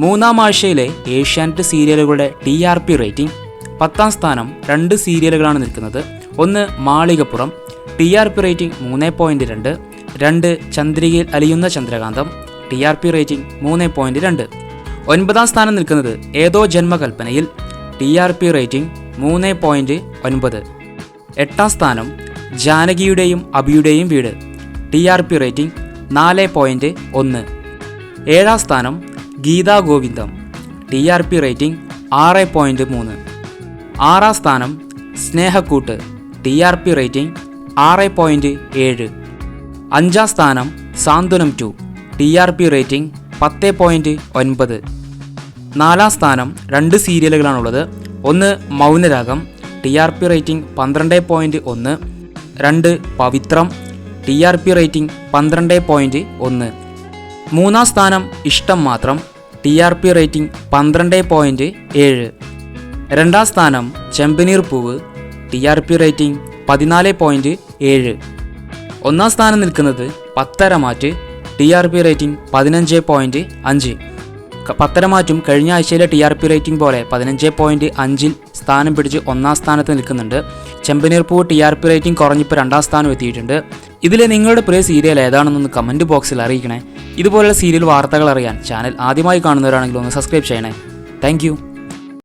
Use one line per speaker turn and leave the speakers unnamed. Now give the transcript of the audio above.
മൂന്നാം ആഴ്ചയിലെ ഏഷ്യാനെറ്റ് സീരിയലുകളുടെ ടി ആർ പി റേറ്റിംഗ്. പത്താം സ്ഥാനം രണ്ട് സീരിയലുകളാണ് നിൽക്കുന്നത്. ഒന്ന് Malikappuram. T R P rating മൂന്ന് പോയിന്റ് രണ്ട്. രണ്ട് ചന്ദ്രികയിൽ അലിയുന്ന ചന്ദ്രകാന്തം. ടി ആർ പി റേറ്റിംഗ് മൂന്ന് പോയിന്റ് രണ്ട്. ഒൻപതാം സ്ഥാനം നിൽക്കുന്നത് ഏതോ ജന്മകൽപ്പനയിൽ. ടി ആർ പി റേറ്റിംഗ് മൂന്ന് പോയിന്റ് ഒൻപത്. എട്ടാം സ്ഥാനം ജാനകിയുടെയും അബിയുടെയും വീട്. ടി ആർ പി റേറ്റിംഗ് നാല് പോയിന്റ് ഒന്ന്. ഏഴാം സ്ഥാനം Geetha Govindam T R P rating ആറ് പോയിന്റ് മൂന്ന്. ആറാം സ്ഥാനം Snehakkoottu T R P rating ആറ് പോയിന്റ് ഏഴ്. അഞ്ചാം സ്ഥാനം Santhwanam two T R P rating പത്ത് പോയിന്റ് ഒൻപത്. നാലാം സ്ഥാനം രണ്ട് സീരിയലുകളാണുള്ളത്. ഒന്ന് Mounaragam T R P rating പന്ത്രണ്ട് പോയിന്റ് ഒന്ന്. രണ്ട് Pavithram T R P rating പന്ത്രണ്ട് പോയിന്റ് ഒന്ന്. മൂന്നാം സ്ഥാനം Ishtam Mathram T R P rating പന്ത്രണ്ട് പോയിന്റ് ഏഴ്. രണ്ടാം സ്ഥാനം Chembaneer Poovu T R P rating പതിനാല് പോയിന്റ് ഏഴ്. ഒന്നാം സ്ഥാനം നിൽക്കുന്നത് Patharamattu T R P rating പതിനഞ്ച് പോയിന്റ് അഞ്ച്. പത്തരമാറ്റും കഴിഞ്ഞ ആഴ്ചയിലെ ടി ആർ പി റേറ്റിംഗ് പോലെ പതിനഞ്ച് പോയിന്റ് അഞ്ചിൽ സ്ഥാനം പിടിച്ച് ഒന്നാം സ്ഥാനത്ത് നിൽക്കുന്നുണ്ട്. Chembaneerpoo T R P rating കുറഞ്ഞിപ്പോൾ രണ്ടാം സ്ഥാനം എത്തിയിട്ടുണ്ട്. ഇതിലെ നിങ്ങളുടെ പ്രിയ സീരിയൽ ഏതാണെന്നൊന്ന് കമന്റ് ബോക്സിൽ അറിയിക്കണേ. ഇതുപോലുള്ള സീരിയൽ വാർത്തകൾ അറിയാൻ ചാനൽ ആദ്യമായി കാണുന്നവരാണെങ്കിൽ ഒന്ന് സബ്സ്ക്രൈബ് ചെയ്യണേ താങ്ക്